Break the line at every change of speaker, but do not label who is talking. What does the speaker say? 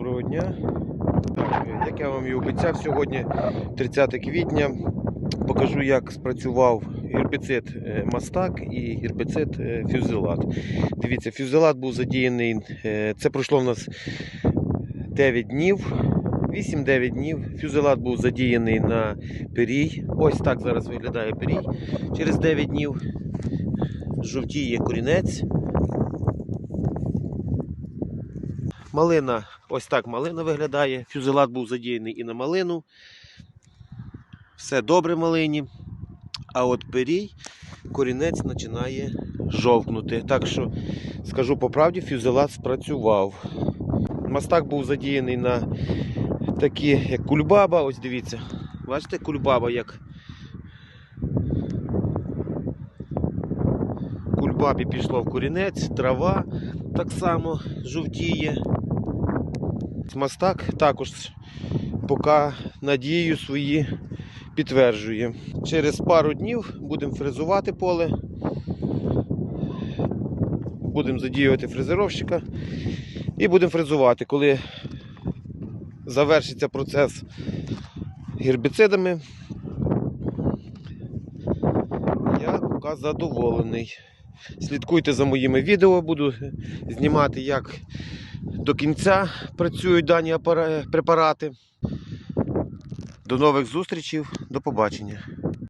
доброго дня. Е, як я вам і обіцяв, сьогодні 30 квітня покажу, як спрацював гербіцид е, мастак і гербіцид е, фюзелат. Дивіться, фюзелат був задіяний. Це пройшло в нас 9 днів. 8-9 днів. Фюзелат був задіяний на пирій. Ось так зараз виглядає пирій. Через 9 днів жовтіє корінець. Малина, ось так малина виглядає. Фюзелат був задіяний і на малину. Все добре малині. А от перій, корінець починає жовкнути. Так що, скажу по правді, фюзелат спрацював. Мастак був задіяний на такі, як кульбаба. Ось дивіться. Бачите, кульбаба як. Кульбабі пішло в корінець, трава так само жовтіє. Мастак також поки надію свої підтверджує. Через пару днів будемо фрезувати поле. Будемо задіювати фрезеровщика і будемо фрезувати. Коли завершиться процес гербіцидами, я поки задоволений. Слідкуйте за моїми відео, буду знімати, як до кінця працюють дані препарати. До нових зустрічей, до побачення.